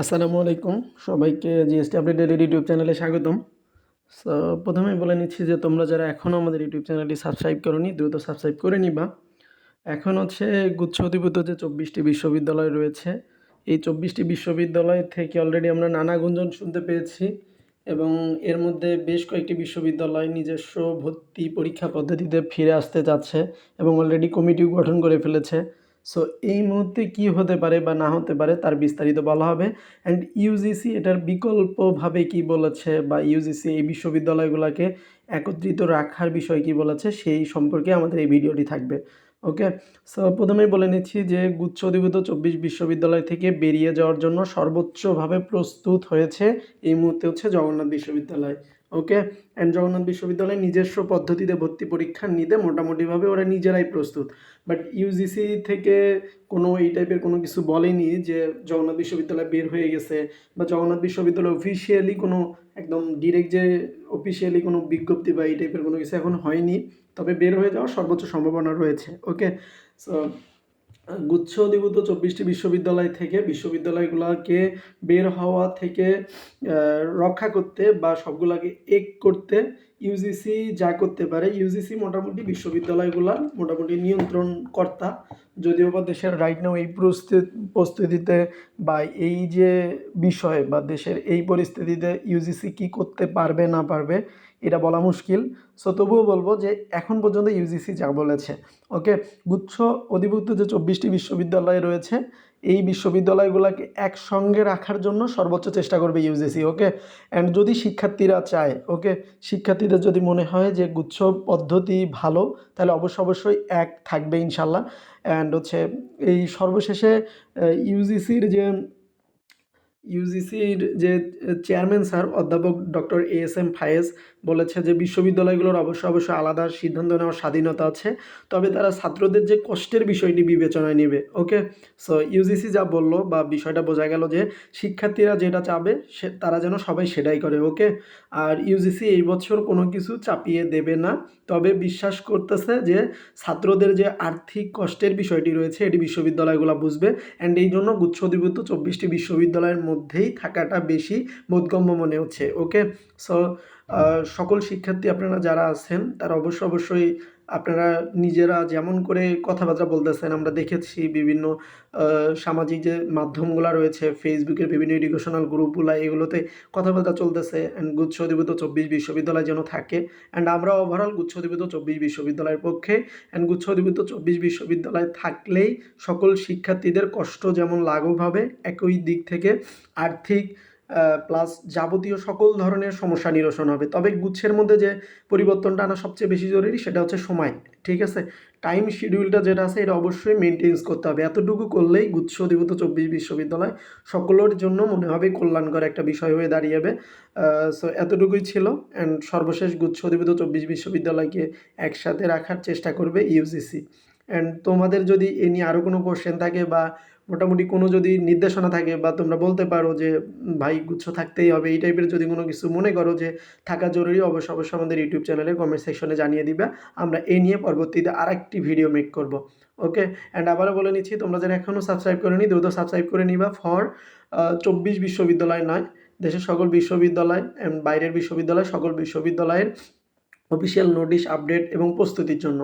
আসসালামু আলাইকুম। সবাইকে জিএসটি আপডেট ডেলি ইউটিউব চ্যানেলে স্বাগতম। সো, প্রথমেই বলে নিচ্ছি যে তোমরা যারা এখনও আমাদের ইউটিউব চ্যানেলটি সাবস্ক্রাইব করোনি, দ্রুত সাবস্ক্রাইব করে নিবা। এখন হচ্ছে গুচ্ছ অধিভূত যে চব্বিশটি বিশ্ববিদ্যালয় রয়েছে, এই চব্বিশটি বিশ্ববিদ্যালয় থেকে অলরেডি আমরা নানা গুঞ্জন শুনতে পেয়েছি এবং এর মধ্যে বেশ কয়েকটি বিশ্ববিদ্যালয় নিজস্ব ভর্তি পরীক্ষা পদ্ধতিতে ফিরে আসতে যাচ্ছে এবং অলরেডি কমিটিও গঠন করে ফেলেছে। সো এই মুহূর্তে কি হতে পারে বা না হতে পারে তার বিস্তারিত বলা হবে। অ্যান্ড ইউজিসি এটার বিকল্পভাবে কি বলেছে বা ইউজিসি এই বিশ্ববিদ্যালয়গুলোকে একত্রিত রাখার বিষয় কি বলেছে সেই সম্পর্কে আমাদের এই ভিডিওটি থাকবে। ওকে সো প্রথমেই বলে নিচ্ছি যে গুচ্ছ অধিভূত চব্বিশ বিশ্ববিদ্যালয় থেকে বেরিয়ে যাওয়ার জন্য সর্বোচ্চভাবে প্রস্তুত হয়েছে এই মুহূর্তে হচ্ছে জগন্নাথ বিশ্ববিদ্যালয়। ওকে অ্যান্ড জগন্নাথ বিশ্ববিদ্যালয় নিজস্ব পদ্ধতিতে ভর্তি পরীক্ষা নিতে মোটামুটিভাবে ওরা নিজেরাই প্রস্তুত। বাট ইউজিসি থেকে কোনো এই টাইপের কোনো কিছু বলেনি যে জগন্নাথ বিশ্ববিদ্যালয় বের হয়ে গেছে বা জগন্নাথ বিশ্ববিদ্যালয় অফিসিয়ালি কোনো একদম ডিরেক্ট যে অফিসিয়ালি কোনো বিজ্ঞপ্তি বা এই টাইপের কোনো কিছু এখন হয়নি। তবে বের হয়ে যাওয়ার সর্বোচ্চ সম্ভাবনা রয়েছে। ওকে সো গুচ্ছ অধিভূত চব্বিশটি বিশ্ববিদ্যালয় থেকে বিশ্ববিদ্যালয়গুলোকে বের হওয়া থেকে রক্ষা করতে বা সবগুলোকে এক করতে ইউজিসি যা করতে পারে ইউজিসি মোটামুটি বিশ্ববিদ্যালয়গুলোর মোটামুটি নিয়ন্ত্রণ কর্তা যদিও বা দেশের রাইট নাও এই প্রস্তুতিতে বা এই যে বিষয় বা দেশের এই পরিস্থিতিতে ইউজিসি কি করতে পারবে, না পারবে এটা বলা মুশকিল। সো তবুও বলব যে এখন পর্যন্ত ইউজিসি যা বলেছে ওকে গুচ্ছ অধিভুক্ত যে চব্বিশটি বিশ্ববিদ্যালয় রয়েছে, এই বিশ্ববিদ্যালয়গুলোকে একসঙ্গে রাখার জন্য সর্বোচ্চ চেষ্টা করবে ইউজিসি ওকে অ্যান্ড যদি শিক্ষার্থীরা চায় ওকে শিক্ষার্থীদের যদি মনে হয় যে গুচ্ছ পদ্ধতি ভালো, তাহলে অবশ্য অবশ্যই এক থাকবে ইনশাল্লাহ। অ্যান্ড হচ্ছে এই সর্বশেষে ইউজিসির যে ইউজিসির যে চেয়ারম্যান স্যার অধ্যাপক doctor A S M Fayez বলেছে যে, বিশ্ববিদ্যালয়গুলোর অবশ্য অবশ্য আলাদা সিদ্ধান্ত নেওয়ার স্বাধীনতা আছে। তবে তারা ছাত্রদের যে কষ্টের বিষয়টি বিবেচনায় নেবে ওকে সো ইউজিসি যা বলল বা বিষয়টা বোঝা গেল যে, শিক্ষার্থীরা যেটা চাবে, সে, তারা যেন সবাই সেটাই করে ওকে আর ইউজিসি এই বছর কোনো কিছু চাপিয়ে দেবে না। তবে বিশ্বাস করতেছে যে, ছাত্রদের যে আর্থিক কষ্টের বিষয়টি রয়েছে, এটি বিশ্ববিদ্যালয়গুলো বুঝবে। অ্যান্ড এই জন্য গুচ্ছ অধিভূত চব্বিশটি বিশ্ববিদ্যালয়ের মধ্যেই থাকাটা বেশি বোধগম্য মনে হচ্ছে ওকে সো সকল শিক্ষার্থী আপনারা যারা আছেন, তারা অবশ্য অবশ্যই আপনারা নিজেরা যেমন করে কথাবার্তা বলতেছেন, আমরা দেখেছি বিভিন্ন সামাজিক যে মাধ্যমগুলো রয়েছে ফেসবুকের বিভিন্ন এডুকেশনাল গ্রুপগুলো এগুলোতে কথাবার্তা চলতেছে অ্যান্ড গুচ্ছ অধিভূত চব্বিশ বিশ্ববিদ্যালয় যেন থাকে অ্যান্ড আমরা ওভারঅল গুচ্ছ অধিভূত চব্বিশ বিশ্ববিদ্যালয়ের পক্ষে অ্যান্ড গুচ্ছ অধিভূত চব্বিশ বিশ্ববিদ্যালয় থাকলেই সকল শিক্ষার্থীদের কষ্ট যেমন লাঘব হবে, একই দিক থেকে আর্থিক প্লাস যাবতীয় সকল ধরনের সমস্যা নিরসন হবে। তবে গুচ্ছের মধ্যে যে পরিবর্তনটা আনা সবচেয়ে বেশি জরুরি সেটা হচ্ছে সময়, ঠিক আছে? টাইম শিডিউলটা যেটা আছে এটা অবশ্যই মেনটেন্স করতে হবে। এতটুকু করলেই গুচ্ছ অধিভূত চব্বিশ বিশ্ববিদ্যালয় সকলের জন্য মনে হবে কল্যাণকর একটা বিষয় হয়ে দাঁড়িয়েবে। সো এতটুকুই ছিল অ্যান্ড সর্বশেষ গুচ্ছ অধিভূত চব্বিশ বিশ্ববিদ্যালয়কে একসাথে রাখার চেষ্টা করবে ইউজিসি অ্যান্ড তোমাদের যদি এ নিয়ে আরও কোনো কোশ্চেন থাকে বা মোটামুটি কোনো যদি নির্দেশনা থাকে বা তোমরা বলতে পারো যে ভাই, গুচ্ছ থাকতেই হবে, এই টাইপের যদি কোনো কিছু মনে করো যে, থাকা জরুরি, অবশ্য অবশ্যই আমাদের ইউটিউব চ্যানেলে কমেন্ট সেকশনে জানিয়ে দিবে। আমরা এই নিয়ে পরবর্তীতে আর একটি ভিডিও মেক করব। ওকে অ্যান্ড আবারও বলে নিচ্ছি, তোমরা যারা এখনও সাবস্ক্রাইব করে নি দ্রুত সাবস্ক্রাইব করে নিবা ফর চব্বিশ বিশ্ববিদ্যালয় নয়, দেশের সকল বিশ্ববিদ্যালয় অ্যান্ড বাইরের বিশ্ববিদ্যালয়, সকল বিশ্ববিদ্যালয়ের অফিসিয়াল নোটিশ আপডেট এবং প্রস্তুতির জন্য।